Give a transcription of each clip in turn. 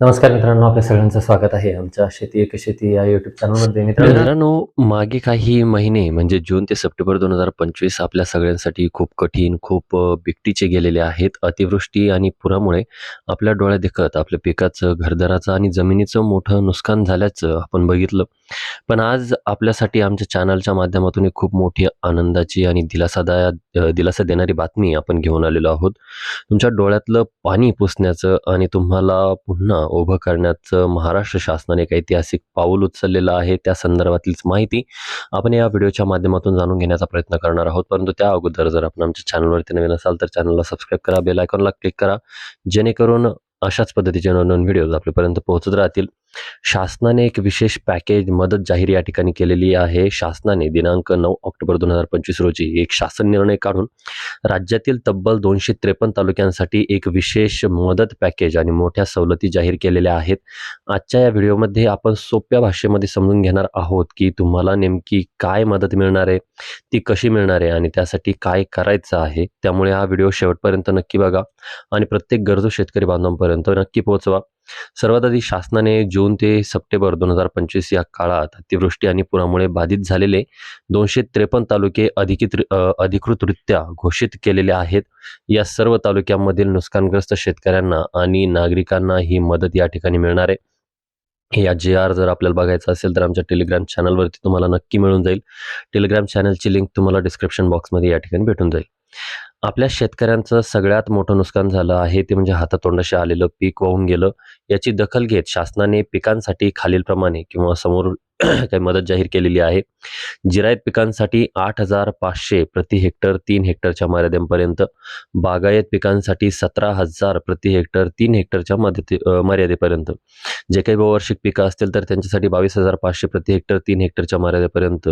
नमस्कार मित्रांनो आपल्या सगळ्यांचं स्वागत आहे आमच्या शेती एक शेती या युट्यूब चॅनलमध्ये मित्रांनो मागे काही महिने म्हणजे जून ते सप्टेंबर दोन हजार पंचवीस आपल्या सगळ्यांसाठी खूप कठीण खूप बिकटीचे गेलेले आहेत. अतिवृष्टी आणि पुरामुळे आपल्या डोळ्या देखत आपल्या पिकाचं घरदाराचं आणि जमिनीचं मोठं नुकसान झाल्याचं आपण बघितलं. पण आज आपल्यासाठी आमच्या चॅनलच्या माध्यमातून एक खूप मोठी आनंदाची आणि दिलासादायक दिलासा देणारी बातमी आपण घेऊन आलेलो आहोत. तुमच्या डोळ्यातलं पाणी पुसण्याचं आणि तुम्हाला पुन्हा उभं करण्याचं महाराष्ट्र शासनाने एक ऐतिहासिक पाऊल उचललेलं आहे. त्या संदर्भातलीच माहिती आपण या व्हिडिओच्या माध्यमातून जाणून घेण्याचा प्रयत्न करणार आहोत. परंतु त्या अगोदर जर आपण आमच्या चॅनलवरती नवीन असाल तर चॅनलला सबस्क्राईब करा बेल आयकॉनला क्लिक करा. जेणेकरून अशाच पद्धतीचे नवनवीन व्हिडिओज आपल्यापर्यंत पोहोचत राहतील. शासनाने एक विशेष पॅकेज मदत जाहीर या ठिकाणी केलेली आहे. शासनाने दिनांक नऊ ऑक्टोबर दोन हजार पंचवीस रोजी एक शासन निर्णय काढून राज्यातील तब्बल दोनशे त्रेपन्न तालुक्यांसाठी एक विशेष मदत पॅकेज आणि मोठ्या सवलती जाहीर केलेल्या आहेत. आजच्या या व्हिडिओमध्ये आपण सोप्या भाषेमध्ये समजून घेणार आहोत की तुम्हाला नेमकी काय मदत मिळणार आहे ती कशी मिळणार आहे आणि त्यासाठी काय करायचं आहे. त्यामुळे हा व्हिडिओ शेवटपर्यंत नक्की बघा आणि प्रत्येक गरजू शेतकरी बांधवांपर्यंत नक्की पोहोचवा. सर्वात आधी शासनाने जून ते सप्टेंबर दोन हजार पंचवीस या काळात अतिवृष्टी आणि पुरामुळे बाधित झालेले दोनशे त्रेपन्न तालुके अधिकृत अधिकृतरित्या घोषित केलेले आहेत. या सर्व तालुक्यांमधील नुकसानग्रस्त शेतकऱ्यांना आणि नागरिकांना ही मदत या ठिकाणी मिळणार आहे. या जे आर जर आपल्याला बघायचं असेल तर आमच्या टेलिग्राम चॅनलवरती तुम्हाला नक्की मिळून जाईल. टेलिग्राम चॅनलची लिंक तुम्हाला डिस्क्रिप्शन बॉक्समध्ये या ठिकाणी भेटून जाईल. आपल्या शेतकऱ्यांचं सगळ्यात मोठं नुकसान झालं आहे ते म्हणजे हातातोंडाशी आलेलं पीक वाहून गेलं याची दखल घेत शासनाने पिकांसाठी खालीलप्रमाणे किंवा समोर काही मदत जाहीर केलेली आहे. जिरायत पिकांसाठी आठ हजार पाचशे प्रति हेक्टर तीन हेक्टरच्या मर्यादेपर्यंत बागायत पिकांसाठी सतरा हजार प्रति हेक्टर तीन हेक्टरच्या मदती मर्यादेपर्यंत. जे काही बहुवार्षिक पिकं असतील तर त्यांच्यासाठी बावीस हजार पाचशे प्रति हेक्टर तीन हेक्टरच्या मर्यादेपर्यंत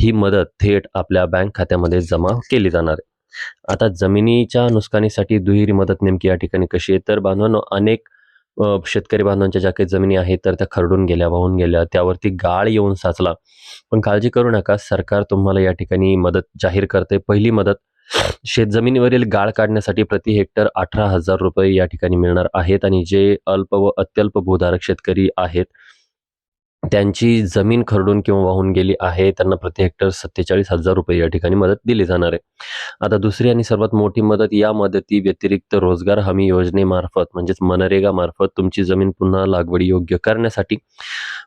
ही मदत थेट आपल्या बँक खात्यामध्ये जमा केली जाणार आहे. आता जमिनीच्या नुकसानीसाठी दुहेरी मदत नेमकी या ठिकाणी कशी आहे? तर बांधवांनो अनेक शेतकरी बांधवांच्या ज्या काही जमिनी आहेत तर त्या खरडून गेल्या वाहून गेल्या त्यावरती गाळ येऊन साचला. पण काळजी करू नका सरकार तुम्हाला या ठिकाणी मदत जाहीर करते पहिली मदत शेत जमिनीवरील गाळ काढण्यासाठी प्रति हेक्टर अठरा हजार रुपये या ठिकाणी मिळणार आहेत. आणि जे अल्प व अत्यल्प भूधारक शेतकरी आहेत त्यांची जमीन खरडून किंवा वाहून गेली आहे त्यांना प्रति हेक्टर सत्तेचाळीस हजार रुपये या ठिकाणी मदत दिली जाणार आहे. आता दुसरी आणि सर्वात मोठी मदत या मदती व्यतिरिक्त रोजगार हमी योजनेमार्फत म्हणजेच मनरेगा मार्फत तुमची जमीन पुन्हा लागवडी योग्य करण्यासाठी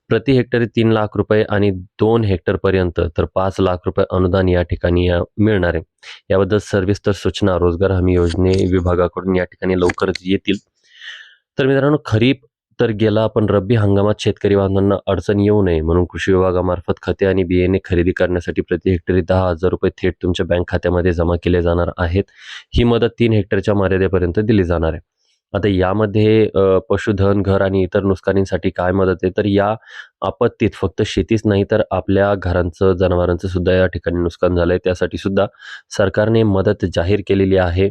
प्रति हेक्टरी तीन लाख रुपये आणि दोन हेक्टरपर्यंत तर पाच लाख रुपये अनुदान या ठिकाणी या मिळणार आहे. याबद्दल सविस्तर सूचना रोजगार हमी योजने विभागाकडून या ठिकाणी लवकरच येतील. तर मित्रांनो खरीप तर गेला आपण रब्बी हंगामात शेतकरी बांधवांना अडचण येऊ नये म्हणून कृषी विभागामार्फत खते आणि बियाणे खरेदी करण्यासाठी प्रति हेक्टरी दहा हजार रुपये थेट तुमच्या बँक खात्यामध्ये जमा केले जाणार आहेत. ही मदत तीन हेक्टरच्या मर्यादेपर्यंत दिली जाणार आहे. आता यामध्ये पशुधन घर आणि इतर नुकसानींसाठी काय मदत आहे? तर या आपत्तीत फक्त शेतीच नाही तर आपल्या घरांचं जनावरांचं सुद्धा या ठिकाणी नुकसान झालं आहे त्यासाठी सुद्धा सरकारने मदत जाहीर केलेली आहे.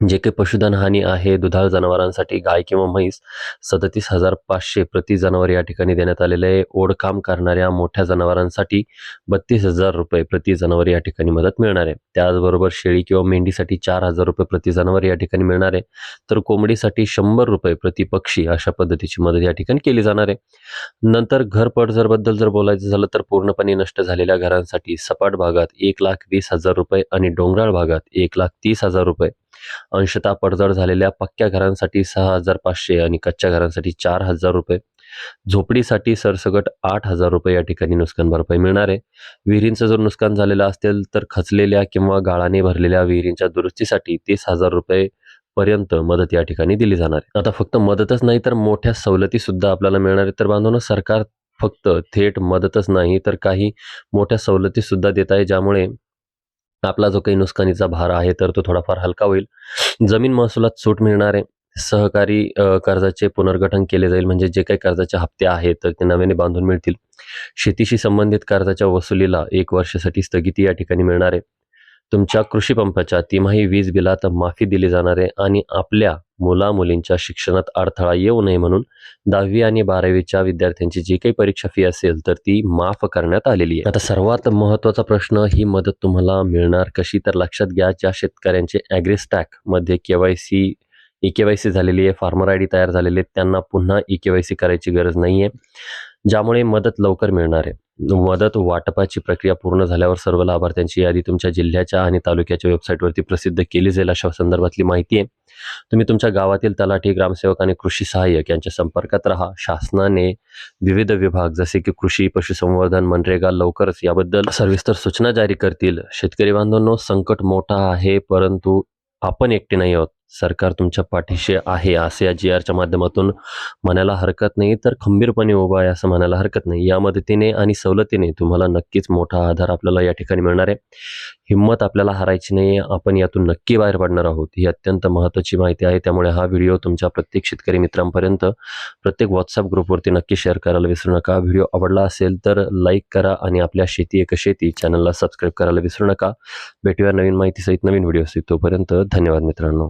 जे काही पशुधन हानी आहे दुधाळ जनावरांसाठी गाय किंवा म्हैस सदतीस हजार पाचशे प्रति जनावर या ठिकाणी देण्यात आलेले आहे. ओढकाम करणाऱ्या मोठ्या जनावरांसाठी बत्तीस हजार रुपये प्रति जनावर या ठिकाणी मदत मिळणार आहे. त्याचबरोबर शेळी किंवा मेंढीसाठी चार हजार रुपये प्रति जनावर या ठिकाणी मिळणार आहे. तर कोंबडीसाठी शंभर रुपये प्रति पक्षी अशा पद्धतीची मदत या ठिकाणी केली जाणार आहे. नंतर घर पडझरबद्दल जर बोलायचं झालं तर पूर्णपणे नष्ट झालेल्या घरांसाठी सपाट भागात एक लाख वीस हजार रुपये आणि डोंगराळ भागात एक लाख तीस हजार रुपये अंशतः पडझड झालेल्या पक्क्या घरांसाठी सहा हजार पाचशे आणि कच्च्या घरांसाठी चार हजार रुपये. झोपडीसाठी सरसकट आठ हजार रुपये या ठिकाणी नुकसान भरपाई मिळणार आहे. विहिरींचं जर नुकसान झालेलं असेल तर खचलेल्या किंवा गाळाने भरलेल्या विहिरींच्या दुरुस्तीसाठी तीस हजार रुपये पर्यंत मदत या ठिकाणी दिली जाणार आहे. आता फक्त मदतच नाही तर मोठ्या सवलती सुद्धा आपल्याला मिळणार आहेत. तर बांधवनं सरकार फक्त थेट मदतच नाही तर काही मोठ्या सवलती सुद्धा देत आहे ज्यामुळे आपला जो काही नुकसानीचा भार आहे तर तो थोडाफार हलका होईल. जमीन महसुलात सूट मिळणार आहे. सहकारी अ, कर्जाचे पुनर्गठन केले जाईल. म्हणजे जे काही कर्जाचे हप्ते आहेत तर ते नव्याने बांधून मिळतील. शेतीशी संबंधित कर्जाच्या वसुलीला एक वर्षासाठी स्थगिती या ठिकाणी मिळणार आहे. तुमच्या कृषी पंपाच्या तिमाही वीज बिलात माफी दिली जाणार आहे आणि आपल्या मुला मुलींच्या शिक्षणात अडथळा येऊ नये म्हणून दहावी आणि बारावीच्या विद्यार्थ्यांची जी काही परीक्षा फी असेल तर ती माफ करण्यात आलेली आहे. आता सर्वात महत्त्वाचा प्रश्न ही मदत तुम्हाला मिळणार कशी? तर लक्षात घ्या ज्या शेतकऱ्यांचे ॲग्रिस्टॅकमध्ये K Y C E K Y C झालेली आहे फार्मर आय डी तयार झालेले आहेत त्यांना पुन्हा ई के वाय सी करायची गरज नाही आहे ज्यामुळे मदत लवकर मिळणार आहे. मदत वाटपाची प्रक्रिया पूर्ण झाल्यावर सर्व लाभार्थ्यांची यादी तुमच्या जिल्ह्याच्या आणि तालुक्याच्या वेबसाईटवरती प्रसिद्ध केली जाईल अशा संदर्भातली माहिती आहे. तुम्ही तुमच्या गावातील तलाठी ग्रामसेवक आणि कृषी सहाय्यक यांच्या संपर्कात राहा. शासनाने विविध विभाग जसे की कृषी पशुसंवर्धन मनरेगा लवकरच याबद्दल सविस्तर सूचना जारी करतील. शेतकरी बांधवांनो संकट मोठा आहे परंतु आपण एकटे नाही आहोत. सरकार तुमच्या पाठीशी आहे असे या जी आरच्या माध्यमातून म्हणायला हरकत नाही तर खंबीरपणे उभा आहे असं म्हणायला हरकत नाही. या मदतीने आणि सवलतीने तुम्हाला नक्कीच मोठा आधार आपल्याला या ठिकाणी मिळणार आहे. हिंमत आपल्याला हरायची नाही आपण यातून नक्की बाहेर पडणार आहोत ही अत्यंत महत्त्वाची माहिती आहे. त्यामुळे हा व्हिडिओ तुमच्या प्रत्येक शेतकरी मित्रांपर्यंत प्रत्येक व्हॉट्सअप ग्रुपवरती नक्की शेअर करायला विसरू नका. व्हिडिओ आवडला असेल तर लाईक करा आणि आपल्या शेती एक शेती चॅनलला सबस्क्राईब करायला विसरू नका. भेटूया नवीन माहितीसहित नवीन व्हिडिओ तोपर्यंत धन्यवाद मित्रांनो.